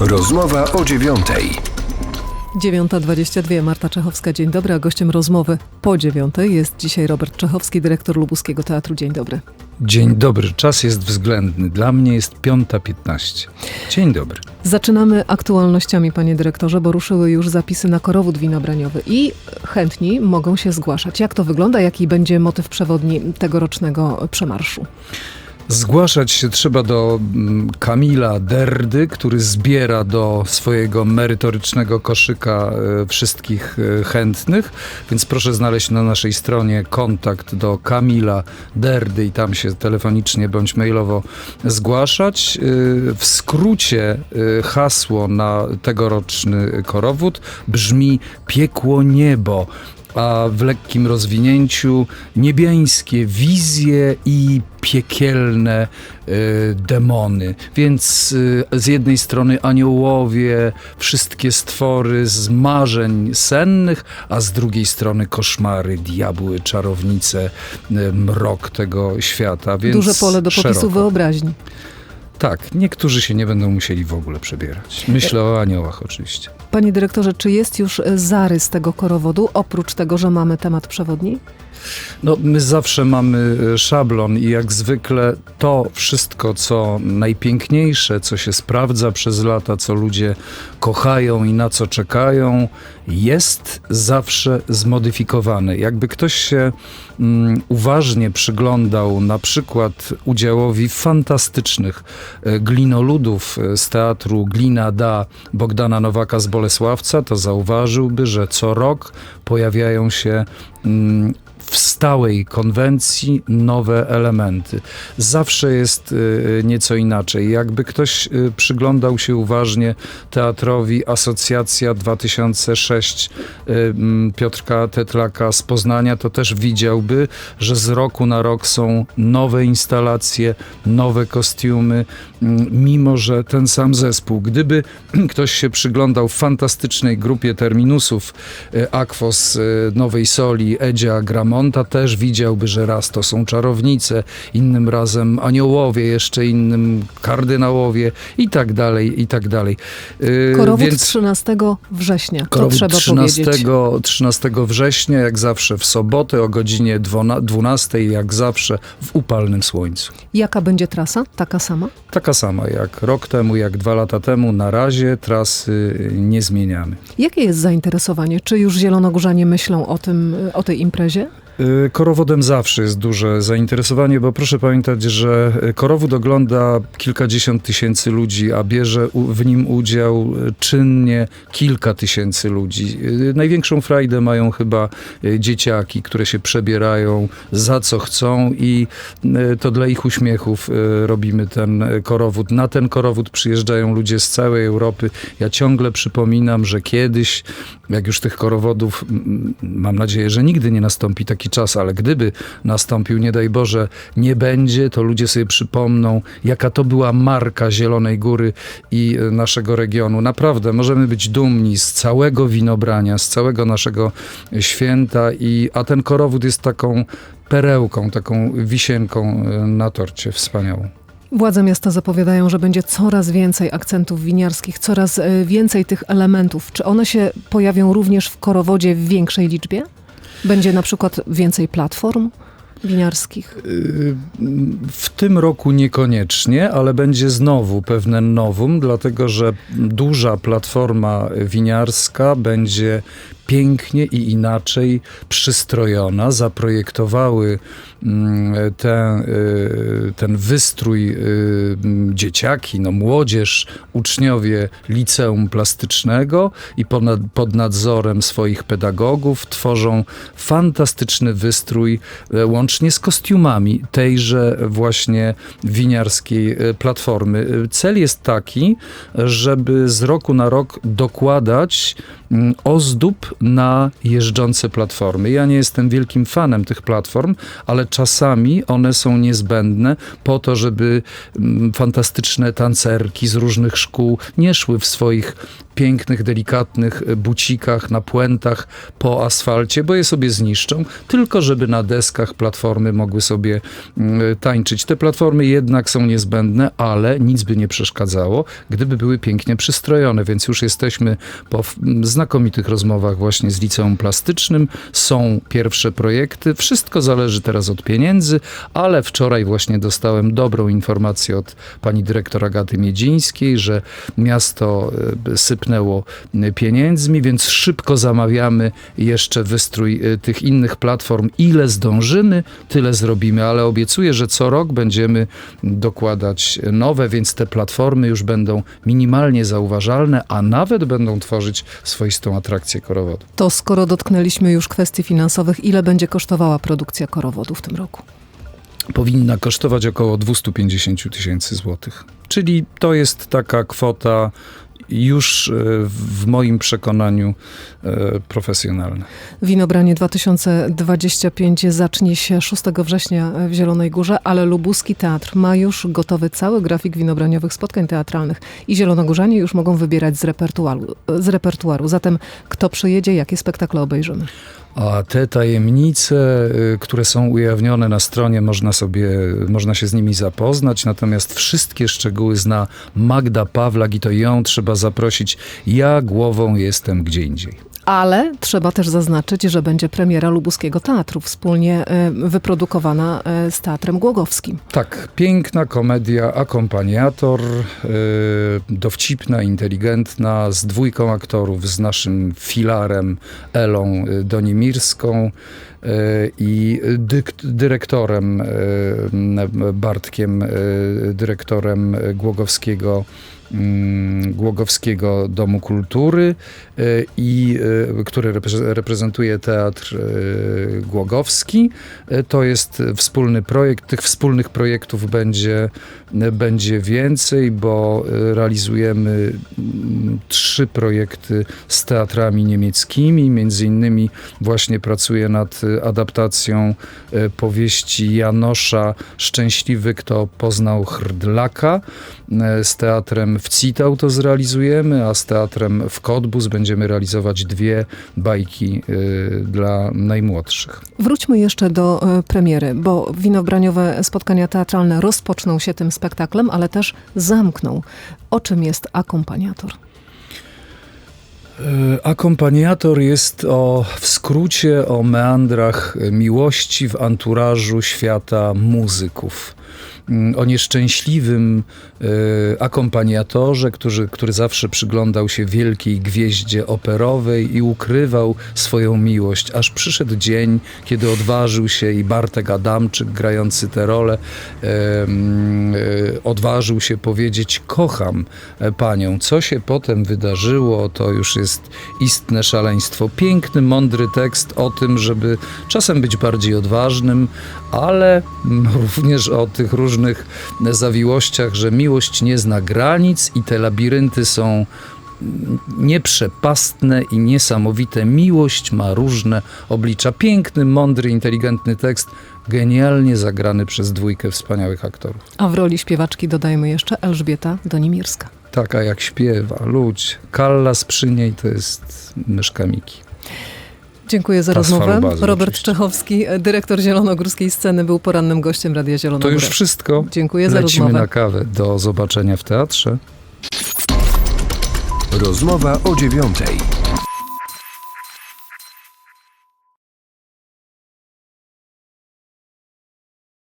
Rozmowa o dziewiątej. 9.22, Marta Czechowska, dzień dobry, a gościem rozmowy po dziewiątej jest dzisiaj Robert Czechowski, dyrektor Lubuskiego Teatru. Dzień dobry. Dzień dobry, czas jest względny. Dla mnie jest 5.15. Dzień dobry. Zaczynamy aktualnościami, panie dyrektorze, bo ruszyły już zapisy na korowód winobraniowy i chętni mogą się zgłaszać. Jak to wygląda? Jaki będzie motyw przewodni tegorocznego przemarszu? Zgłaszać się trzeba do mm, Kamila Derdy, który zbiera do swojego merytorycznego koszyka e, wszystkich e, chętnych, więc proszę znaleźć na naszej stronie kontakt do Kamila Derdy i tam się telefonicznie bądź mailowo zgłaszać. E, W skrócie hasło na tegoroczny korowód brzmi piekło niebo a w lekkim rozwinięciu niebiańskie wizje i piekielne y, demony. Więc y, z jednej strony aniołowie, wszystkie stwory z marzeń sennych, a z drugiej strony koszmary, diabły, czarownice, y, mrok tego świata. Więc Duże pole do popisu szeroko. wyobraźni. Tak, niektórzy się nie będą musieli w ogóle przebierać. Myślę o aniołach oczywiście. Panie dyrektorze, czy jest już e, zarys tego korowodu, oprócz tego, że mamy temat przewodni? No, my zawsze mamy e, szablon i jak zwykle to wszystko, co najpiękniejsze, co się sprawdza przez lata, co ludzie kochają i na co czekają, jest zawsze zmodyfikowane. Jakby ktoś się mm, uważnie przyglądał na przykład udziałowi fantastycznych e, glinoludów e, z teatru Glina Da Bogdana Nowaka z Bolesławca, to zauważyłby, że co rok pojawiają się mm, w stałej konwencji nowe elementy. Zawsze jest y, nieco inaczej. Jakby ktoś y, przyglądał się uważnie teatrowi Asocjacja 2006 y, mm, Piotrka Tetlaka z Poznania, to też widziałby, że z roku na rok są nowe instalacje, nowe kostiumy, mm, mimo że ten sam zespół. Gdyby ktoś się przyglądał fantastycznej grupie terminusów y, Aquos y, Nowej Soli, Edzia Gramonta, też widziałby, że raz to są czarownice, innym razem aniołowie, jeszcze innym kardynałowie i tak dalej, i tak dalej. Y, Korowód Więc 13 września, to korowód trzeba 13, powiedzieć. 13 września, jak zawsze w sobotę o godzinie 12, jak zawsze w upalnym słońcu. Jaka będzie trasa? Taka sama? Taka sama jak rok temu, jak dwa lata temu. Na razie trasy nie zmieniamy. Jakie jest zainteresowanie? Czy już zielonogórzanie myślą o, tym, o tej imprezie? Y, Korowodem zawsze jest duże zainteresowanie, bo proszę pamiętać, że korowód ogląda kilkadziesiąt tysięcy ludzi, a bierze w nim udział y, czynnie kilka tysięcy ludzi. Y, Największą frajdę mają chyba y, dzieciaki, które się przebierają za co chcą i y, to dla ich uśmiechów y, robimy ten y, korowód. Na ten korowód przyjeżdżają ludzie z całej Europy. Ja ciągle przypominam, że kiedyś, jak już tych korowodów, mam nadzieję, że nigdy nie nastąpi taki czas, ale gdyby nastąpił, nie daj Boże, nie będzie, to ludzie sobie przypomną, jaka to była marka Zielonej Góry i y, naszego regionu. Naprawdę, możemy być dumni z całego winobrania, z całego naszego święta, i, a ten korowód jest taką perełką, taką wisienką y, na torcie wspaniałą. Władze miasta zapowiadają, że będzie coraz więcej akcentów winiarskich, coraz e, więcej tych elementów. Czy one się pojawią również w korowodzie w większej liczbie? Będzie na przykład więcej platform winiarskich? Y, W tym roku niekoniecznie, ale będzie znowu pewne nowum, dlatego że duża platforma winiarska będzie pięknie i inaczej przystrojona. Zaprojektowały mm, ten, y, ten wystrój y, dzieciaki, no młodzież, uczniowie liceum plastycznego i ponad, pod nadzorem swoich pedagogów tworzą fantastyczny wystrój, e, łącznie z kostiumami tejże właśnie winiarskiej e, platformy. E, Cel jest taki, żeby z roku na rok dokładać mm, ozdób na jeżdżące platformy. Ja nie jestem wielkim fanem tych platform, ale czasami one są niezbędne po to, żeby mm, fantastyczne tancerki z różnych szkół nie szły w swoich pięknych, delikatnych e, bucikach, na puentach po asfalcie, bo je sobie zniszczą, tylko żeby na deskach platformy mogły sobie mm, tańczyć. Te platformy jednak są niezbędne, ale nic by nie przeszkadzało, gdyby były pięknie przystrojone, więc już jesteśmy po znakomitych rozmowach właśnie z liceum plastycznym. Są pierwsze projekty. Wszystko zależy teraz od pieniędzy, ale wczoraj właśnie dostałem dobrą informację od pani dyrektor Agaty Miedzińskiej, że miasto e, sypnęło e, pieniędzmi, więc szybko zamawiamy jeszcze wystrój e, tych innych platform. Ile zdążymy, tyle zrobimy, ale obiecuję, że co rok będziemy dokładać nowe, więc te platformy już będą minimalnie zauważalne, a nawet będą tworzyć swoistą atrakcję korowodu. To skoro dotknęliśmy już kwestii finansowych, ile będzie kosztowała produkcja korowodu w tym roku? powinna kosztować około 250 000 tysięcy złotych. Czyli to jest taka kwota już e, w moim przekonaniu e, profesjonalna. Winobranie 2025 zacznie się 6 września w Zielonej Górze, ale Lubuski Teatr ma już gotowy cały grafik winobraniowych spotkań teatralnych i zielonogórzanie już mogą wybierać z repertuaru. Z repertuaru. Zatem kto przyjedzie, jakie spektakle obejrzymy? A te tajemnice, y, które są ujawnione na stronie, można sobie, można się z nimi zapoznać, natomiast wszystkie szczegóły zna Magda Pawlak i to ją trzeba zaprosić. Ja głową jestem gdzie indziej. Ale trzeba też zaznaczyć, że będzie premiera Lubuskiego Teatru, wspólnie e, wyprodukowana e, z Teatrem Głogowskim. Tak, piękna komedia, akompaniator, yy, dowcipna, inteligentna, z dwójką aktorów, z naszym filarem Elą Donimirską i dyrektorem yy, Bartkiem, yy, dyrektorem Głogowskiego mm, Głogowskiego Domu Kultury, y, i który repre- reprezentuje Teatr Głogowski. To jest wspólny projekt. Tych wspólnych projektów będzie, będzie więcej, bo realizujemy mm, trzy projekty z teatrami niemieckimi. Między innymi właśnie pracuję nad adaptacją y, powieści Janosza Szczęśliwy, kto poznał Hrdlaka. Y, Z teatrem w Citał to zrealizujemy, a z teatrem w Cottbus będziemy realizować dwie bajki y, dla najmłodszych. Wróćmy jeszcze do e, premiery, bo winobraniowe spotkania teatralne rozpoczną się tym spektaklem, ale też zamkną. O czym jest akompaniator? E, Akompaniator jest o, w skrócie o meandrach miłości w anturażu świata muzyków. Mm, O nieszczęśliwym e, akompaniatorze, który, który zawsze przyglądał się wielkiej gwieździe operowej i ukrywał swoją miłość, aż przyszedł dzień, kiedy odważył się i Bartek Adamczyk, grający tę rolę, e, odważył się powiedzieć: Kocham e, panią. Co się potem wydarzyło, to już jest istne szaleństwo. Piękny, mądry tekst o tym, żeby czasem być bardziej odważnym, ale mm, również o tych różnych zawiłościach, że miłość nie zna granic i te labirynty są nieprzepastne i niesamowite. Miłość ma różne oblicza. Piękny, mądry, inteligentny tekst, genialnie zagrany przez dwójkę wspaniałych aktorów. A w roli śpiewaczki dodajmy jeszcze Elżbieta Donimirska. Taka jak śpiewa, ludź. Kallas przy niej to jest myszka Miki. Dziękuję za rozmowę. Robert oczywiście. Czechowski, dyrektor Zielonogórskiej Sceny, był porannym gościem Radia To Zielonogóra. już wszystko. Dziękuję za Lecimy rozmowę. na kawę. Do zobaczenia w teatrze. Rozmowa o dziewiątej.